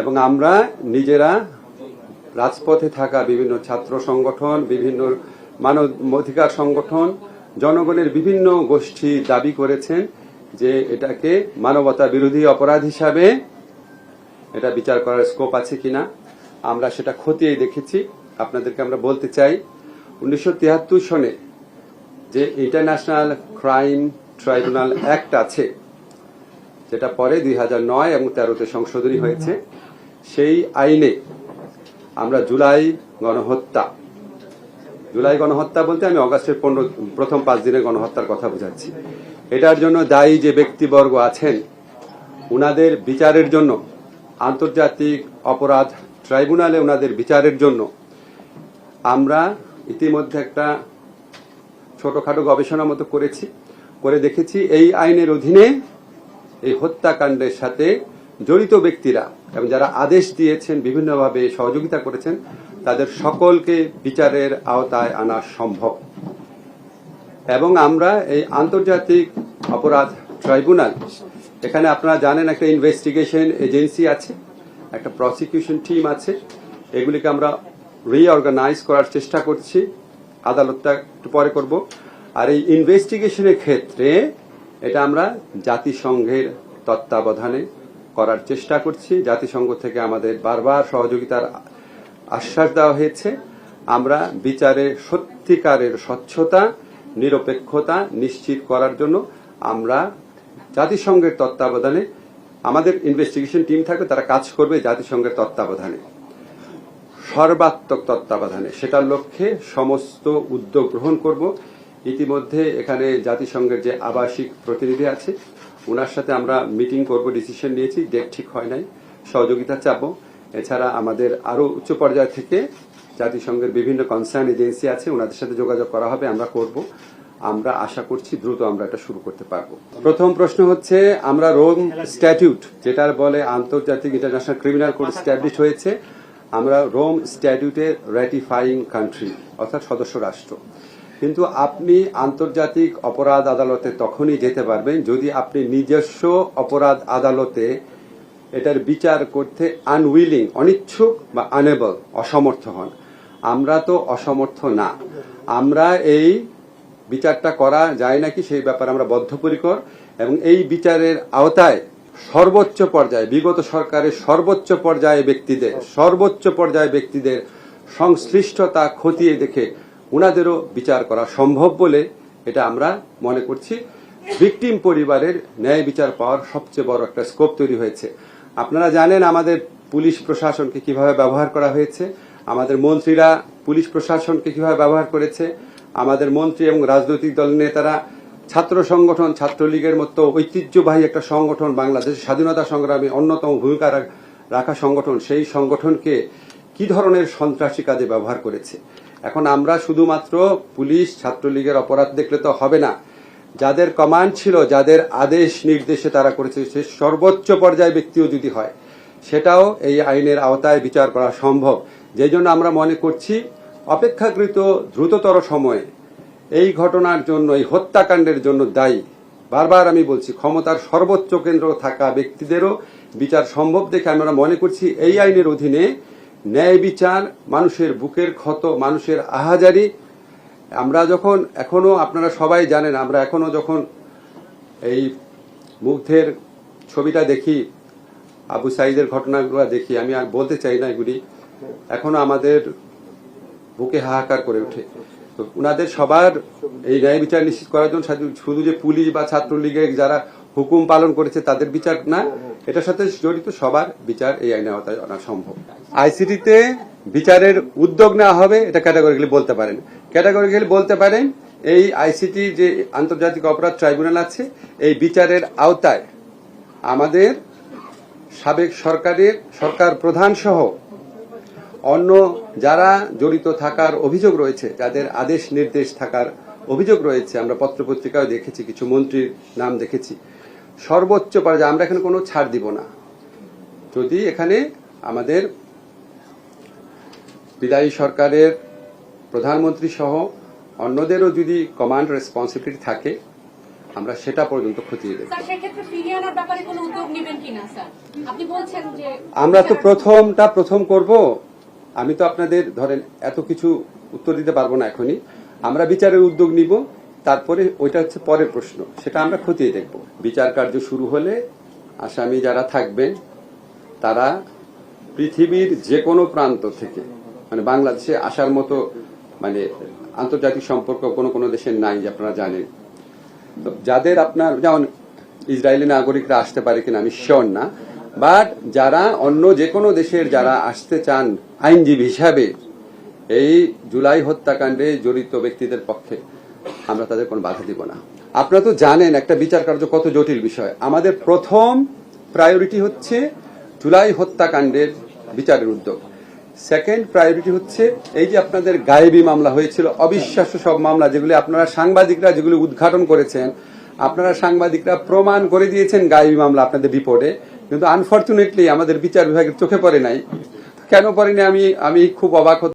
এবং আমরা নিজেরা রাজপথে থাকা বিভিন্ন ছাত্র সংগঠন, বিভিন্ন মানব অধিকার সংগঠন, জনগণের বিভিন্ন গোষ্ঠী দাবি করেছেন যে এটাকে মানবতা বিরোধী অপরাধ হিসাবে এটা বিচার করার স্কোপ আছে কিনা। আমরা সেটা খতিয়ে দেখেছি। আপনাদেরকে আমরা বলতে চাই, উনিশশো তিয়াত্তর সনে যে ইন্টারন্যাশনাল ক্রাইম ট্রাইব্যুনাল অ্যাক্ট আছে, যেটা পরে দুই এবং তেরোতে সংশোধনী হয়েছে সেই আইনে আমরা জুলাই গণহত্যা। জুলাই গণহত্যা বলতে আমি অগাস্টের পনেরো, প্রথম পাঁচ দিনের গণহত্যার কথা বোঝাচ্ছি। এটার জন্য দায়ী যে ব্যক্তিবর্গ আছেন, উনাদের বিচারের জন্য, আন্তর্জাতিক অপরাধ ট্রাইব্যুনালে ওনাদের বিচারের জন্য, আমরা ইতিমধ্যে একটা ছোটখাটো গবেষণা মতো করেছি, করে দেখেছি, এই আইনের অধীনে এই হত্যাকাণ্ডের সাথে জড়িত ব্যক্তিরা এবং যারা আদেশ দিয়েছেন, বিভিন্নভাবে সহযোগিতা করেছেন, তাদের সকলকে বিচারের আওতায় আনা সম্ভব। এবং আমরা এই আন্তর্জাতিক অপরাধ ট্রাইব্যুনাল, এখানে আপনারা জানেন একটা ইনভেস্টিগেশন এজেন্সি আছে, একটা প্রসিকিউশন টিম আছে, এগুলিকে আমরা রিঅর্গানাইজ করার চেষ্টা করছি, আদালতটা একটু পরে করব। আর এই ইনভেস্টিগেশনের ক্ষেত্রে এটা আমরা জাতিসংঘের তত্ত্বাবধানে করার চেষ্টা করছি। জাতিসংঘ থেকে আমাদের বারবার সহযোগিতার আশ্বাস দেওয়া হয়েছে। আমরা বিচারে সত্যিকারের স্বচ্ছতা, নিরপেক্ষতা নিশ্চিত করার জন্য আমরা জাতিসংঘের তত্ত্বাবধানে আমাদের ইনভেস্টিগেশন টিম থাকবে, তারা কাজ করবে জাতিসংঘের তত্ত্বাবধানে। সর্বাত্মক তত্ত্বাবধানে। সেটার লক্ষ্যে সমস্ত উদ্যোগ গ্রহণ করব। ইতিমধ্যে এখানে জাতিসংঘের যে আবাসিক প্রতিনিধি আছে ওনার সাথে আমরা মিটিং করব ডিসিশন নিয়েছি ডেট ঠিক হয় নাই, সহযোগিতা চাবো এছাড়া আমাদের আরও উচ্চ পর্যায় থেকে জাতিসংঘের বিভিন্ন কনসার্ন এজেন্সি আছে ওনাদের সাথে যোগাযোগ করা হবে, আমরা করব। আমরা আশা করছি দ্রুত আমরা এটা শুরু করতে পারব। প্রথম প্রশ্ন হচ্ছে, আমরা রোম স্ট্যাটিউট যেটার বলে আন্তর্জাতিক ইন্টারন্যাশনাল ক্রিমিনাল কোড স্ট্যাবলিশ হয়েছে, আমরা রোম স্ট্যাটিউটের র্যাটিফাইং কান্ট্রি অর্থাৎ সদস্য রাষ্ট্র। কিন্তু আপনি আন্তর্জাতিক অপরাধ আদালতে তখনই যেতে পারবেন যদি আপনি নিজস্ব অপরাধ আদালতে এটার বিচার করতে আনউইলিং অনিচ্ছুক বা আনেবল অসমর্থ হন। আমরা তো অসমর্থ না। আমরা এই বিচারটা করা যায় নাকি সেই ব্যাপারে আমরা বদ্ধপরিকর এবং এই বিচারের আওতায় সর্বোচ্চ পর্যায়ে, বিগত সরকারের সর্বোচ্চ পর্যায়ে ব্যক্তিদের, সর্বোচ্চ পর্যায়ে ব্যক্তিদের সংশ্লিষ্টতা খতিয়ে দেখে উনাদেরও বিচার করা সম্ভব বলে এটা আমরা মনে করছি। ভিকটিম পরিবারের ন্যায় বিচার পাওয়ার সবচেয়ে বড় একটা স্কোপ তৈরি হয়েছে। আপনারা জানেন আমাদের পুলিশ প্রশাসনকে কীভাবে ব্যবহার করা হয়েছে, আমাদের মন্ত্রীরা পুলিশ প্রশাসনকে কীভাবে ব্যবহার করেছে, আমাদের মন্ত্রী এবং রাজনৈতিক দল নেতারা ছাত্র সংগঠন, ছাত্রলীগের মতো ঐতিহ্যবাহী একটা সংগঠন বাংলাদেশের স্বাধীনতা সংগ্রামে অন্যতম ভূমিকা রাখা সংগঠন, সেই সংগঠনকে কি ধরনের সন্ত্রাসী কাজে ব্যবহার করেছে? এখন আমরা শুধুমাত্র পুলিশ ছাত্রলীগের অপরাধ দেখলে তো হবে না। যাদের কমান্ড ছিল, যাদের আদেশ নির্দেশে তারা করেছে, সে সর্বোচ্চ পর্যায়ে ব্যক্তিও যদি হয়। সেটাও এই আইনের আওতায় বিচার করা সম্ভব। যেই জন্য আমরা মনে করছি, অপেক্ষাকৃত দ্রুততর সময়ে এই ঘটনার জন্য, এই হত্যাকাণ্ডের জন্য দায়ী। বারবার আমি বলছি, ক্ষমতার সর্বোচ্চ কেন্দ্র থাকা ব্যক্তিদেরও বিচার সম্ভব দেখে আমরা মনে করছি, এই আইনের অধীনে ন্যায় বিচার, মানুষের বুকের ক্ষত, মানুষের আহাজারি। আমরা যখন এখনও, আপনারা সবাই জানেন, আমরা এখনও যখন এই মুগ্ধের ছবিটা দেখি, আবু সাইদের ঘটনাগুলো দেখি, আমি আর বলতে চাই না এগুলি। এখনও আমাদের বুকে হাহাকার করে ওঠে। তো উনাদের সবার এই ন্যায় বিচার নিশ্চিত করার জন্য শুধু যে পুলিশ বা ছাত্রলীগের যারা হুকুম পালন করেছে তাদের বিচার, না? এটার সাথে জড়িত সবার বিচার এই আইনের আওতায় আনা সম্ভব। আইসিটিতে বিচারের উদ্যোগ নেওয়া হবে, এটা ক্যাটাগরিক্যালি বলতে পারেন। ক্যাটাগরিক্যালি বলতে পারেন, এই আইসিটি যে আন্তর্জাতিক অপরাধ ট্রাইব্যুনাল আছে, এই বিচারের আওতায় আমাদের সাবেক সরকারের, সরকার প্রধান সহ অন্য যারা জড়িত থাকার অভিযোগ রয়েছে, যাদের আদেশ নির্দেশ থাকার অভিযোগ রয়েছে, আমরা পত্রপত্রিকায় দেখেছি, কিছু মন্ত্রীর নাম দেখেছি। সর্বোচ্চ পর্যায়ে আমরা এখানে কোনো ছাড় দিব না। যদি এখানে আমাদের বিদায়ী সরকারের প্রধানমন্ত্রী সহ অন্যদেরও যদি কমান্ড রেসপন্সিবিলিটি থাকে আমরা সেটা পর্যন্ত খতিয়ে যে আমরা তো প্রথমটা প্রথম করব। আমি তো আপনাদের ধরেন এত কিছু উত্তর দিতে পারব না এখনই। আমরা বিচারের উদ্যোগ নিব। তারপরে ওইটা হচ্ছে পরের প্রশ্ন। সেটা আমরা খতিয়ে দেখব। বিচার কার্য শুরু হলে আসামি যারা থাকবেন, তারা পৃথিবীর যে কোনো প্রান্ত থেকে মানে বাংলাদেশে আসার মতো মানে আন্তর্জাতিক সম্পর্ক কোনো কোনো দেশের নাই, যে আপনারা জানেন। তো যাদের আপনার, যেমন ইসরায়েলি নাগরিকরা আসতে পারে কিনা আমি শিওর না বাট যারা অন্য যে কোনো দেশের যারা আসতে চান আইনজীবী হিসাবে, এই জুলাই হত্যাকাণ্ডে জড়িত ব্যক্তিদের পক্ষে আমরা তাদের কোনো বাধা দিব না। আপনারা তো জানেন একটা বিচার কার্য কত জটিল বিষয়। আমাদের প্রথম প্রায়োরিটি হচ্ছে জুলাই হত্যাকাণ্ডের বিচারের উদ্যোগ। সেকেন্ড প্রায়োরিটি হচ্ছে এই যে আপনাদের গায়েবী মামলা হয়েছিল, অবিশ্বাস্য সব মামলা যেগুলি আপনারা সাংবাদিকরা যেগুলি উদ্ঘাটন করেছেন, আপনারা সাংবাদিকরা প্রমাণ করে দিয়েছেন গায়েবী মামলা আপনাদের রিপোর্টে। কিন্তু আনফর্চুনেটলি আমাদের বিচার বিভাগের চোখে পড়ে নাই। কেন পড়েনি আমি আমি খুব অবাক